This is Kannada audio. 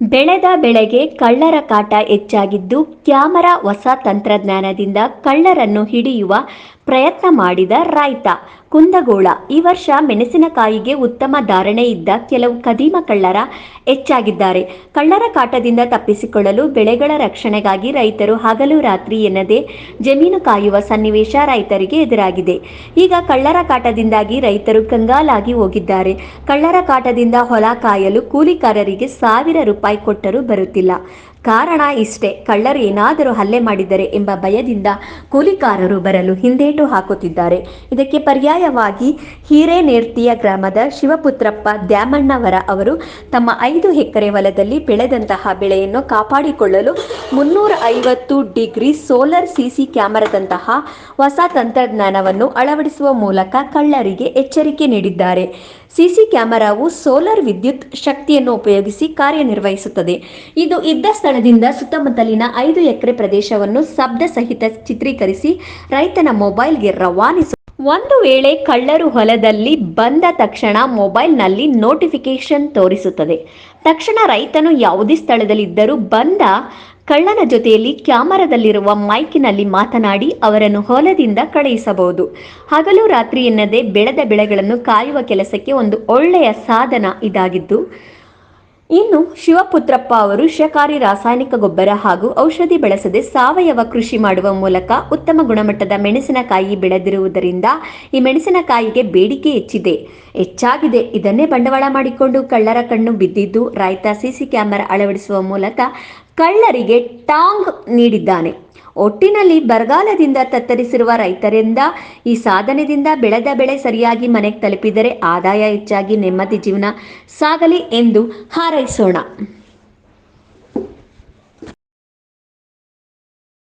ಬೆಳೆದ ಬೆಳೆಗೆ ಕಳ್ಳರ ಕಾಟ ಹೆಚ್ಚಾಗಿದ್ದು ಕ್ಯಾಮರಾ ಹೊಸ ತಂತ್ರಜ್ಞಾನದಿಂದ ಕಳ್ಳರನ್ನು ಹಿಡಿಯುವ ಪ್ರಯತ್ನ ಮಾಡಿದ ರೈತ ಕುಂದಗೋಳ, ಈ ವರ್ಷ ಮೆಣಸಿನಕಾಯಿಗೆ ಉತ್ತಮ ಧಾರಣೆ ಇದ್ದ ಕೆಲವು ಕದೀಮ ಕಳ್ಳರ ಹೆಚ್ಚಾಗಿದ್ದಾರೆ. ಕಳ್ಳರ ಕಾಟದಿಂದ ತಪ್ಪಿಸಿಕೊಳ್ಳಲು ಬೆಳೆಗಳ ರಕ್ಷಣೆಗಾಗಿ ರೈತರು ಹಗಲು ರಾತ್ರಿ ಎನ್ನದೆ ಜಮೀನು ಕಾಯುವ ಸನ್ನಿವೇಶ ರೈತರಿಗೆ ಎದುರಾಗಿದೆ. ಈಗ ಕಳ್ಳರ ಕಾಟದಿಂದಾಗಿ ರೈತರು ಕಂಗಾಲಾಗಿ ಹೋಗಿದ್ದಾರೆ. ಕಳ್ಳರ ಕಾಟದಿಂದ ಹೊಲ ಕಾಯಲು ಕೂಲಿಕಾರರಿಗೆ ಸಾವಿರ ರೂಪಾಯಿ ಕೊಟ್ಟರೂ ಬರುತ್ತಿಲ್ಲ. ಕಾರಣ ಇಷ್ಟೇ. ಕಳ್ಳರು ಏನಾದರೂ ಹಲ್ಲೆ ಮಾಡಿದರೆ ಎಂಬ ಭಯದಿಂದ ಕೂಲಿಕಾರರು ಬರಲು ಹಿಂದೇಟು ಹಾಕುತ್ತಿದ್ದಾರೆ. ಇದಕ್ಕೆ ಪರ್ಯಾಯವಾಗಿ ಹಿರೇನೇರ್ತಿಯ ಗ್ರಾಮದ ಶಿವಪುತ್ರಪ್ಪ ದ್ಯಾಮಣ್ಣವರ ಅವರು ತಮ್ಮ ಐದು ಎಕರೆ ಹೊಲದಲ್ಲಿ ಬೆಳೆದಂತಹ ಬೆಳೆಯನ್ನು ಕಾಪಾಡಿಕೊಳ್ಳಲು ಮುನ್ನೂರ ಐವತ್ತು ಡಿಗ್ರಿ ಸೋಲಾರ್ ಸಿಸಿ ಕ್ಯಾಮೆರಾದಂತಹ ಹೊಸ ತಂತ್ರಜ್ಞಾನವನ್ನು ಅಳವಡಿಸುವ ಮೂಲಕ ಕಳ್ಳರಿಗೆ ಎಚ್ಚರಿಕೆ ನೀಡಿದ್ದಾರೆ. ಸಿಸಿ ಕ್ಯಾಮೆರಾವು ಸೋಲಾರ್ ವಿದ್ಯುತ್ ಶಕ್ತಿಯನ್ನು ಉಪಯೋಗಿಸಿ ಕಾರ್ಯನಿರ್ವಹಿಸುತ್ತದೆ. ಇದು ಇದ್ದ ಸ್ಥಳದಿಂದ ಸುತ್ತಮುತ್ತಲಿನ ಐದು ಎಕರೆ ಪ್ರದೇಶವನ್ನು ಶಬ್ದ ಸಹಿತ ಚಿತ್ರೀಕರಿಸಿ ರೈತನ ಮೊಬೈಲ್ಗೆ ರವಾನಿಸು ಒಂದು ವೇಳೆ ಕಳ್ಳರು ಹೊಲದಲ್ಲಿ ಬಂದ ತಕ್ಷಣ ಮೊಬೈಲ್ನಲ್ಲಿ ನೋಟಿಫಿಕೇಶನ್ ತೋರಿಸುತ್ತದೆ. ತಕ್ಷಣ ರೈತನು ಯಾವುದೇ ಸ್ಥಳದಲ್ಲಿದ್ದರೂ ಬಂದ ಕಳ್ಳನ ಜೊತೆಯಲ್ಲಿ ಕ್ಯಾಮರಾದಲ್ಲಿರುವ ಮೈಕಿನಲ್ಲಿ ಮಾತನಾಡಿ ಅವರನ್ನು ಹೊಲದಿಂದ ಕಳುಹಿಸಬಹುದು. ಹಗಲು ರಾತ್ರಿ ಎನ್ನದೆ ಬೆಳೆದ ಬೆಳೆಗಳನ್ನು ಕಾಯುವ ಕೆಲಸಕ್ಕೆ ಒಂದು ಒಳ್ಳೆಯ ಸಾಧನ ಇದಾಗಿದ್ದು ಇನ್ನು ಶಿವಪುತ್ರಪ್ಪ ಅವರು ವಿಷಕಾರಿ ರಾಸಾಯನಿಕ ಗೊಬ್ಬರ ಹಾಗೂ ಔಷಧಿ ಬಳಸದೆ ಸಾವಯವ ಕೃಷಿ ಮಾಡುವ ಮೂಲಕ ಉತ್ತಮ ಗುಣಮಟ್ಟದ ಮೆಣಸಿನಕಾಯಿ ಬೆಳೆದಿರುವುದರಿಂದ ಈ ಮೆಣಸಿನಕಾಯಿಗೆ ಬೇಡಿಕೆ ಹೆಚ್ಚಿದೆ. ಹೆಚ್ಚಾಗಿದೆ. ಇದನ್ನೇ ಬಂಡವಾಳ ಮಾಡಿಕೊಂಡು ಕಳ್ಳರ ಕಣ್ಣು ಬಿದ್ದಿದ್ದು ರೈತ ಸಿಸಿ ಕ್ಯಾಮೆರಾ ಅಳವಡಿಸುವ ಮೂಲಕ ಕಳ್ಳರಿಗೆ ಟಾಂಗ್ ನೀಡಿದ್ದಾನೆ. ಒಟ್ಟಿನಲ್ಲಿ ಬರಗಾಲದಿಂದ ತತ್ತರಿಸಿರುವ ರೈತರಿಂದ ಈ ಸಾಧನೆದಿಂದ ಬೆಳೆದ ಬೆಳೆ ಸರಿಯಾಗಿ ಮನೆಗೆ ತಲುಪಿದರೆ ಆದಾಯ ಹೆಚ್ಚಾಗಿ ನೆಮ್ಮದಿ ಜೀವನ ಸಾಗಲಿ ಎಂದು ಹಾರೈಸೋಣ.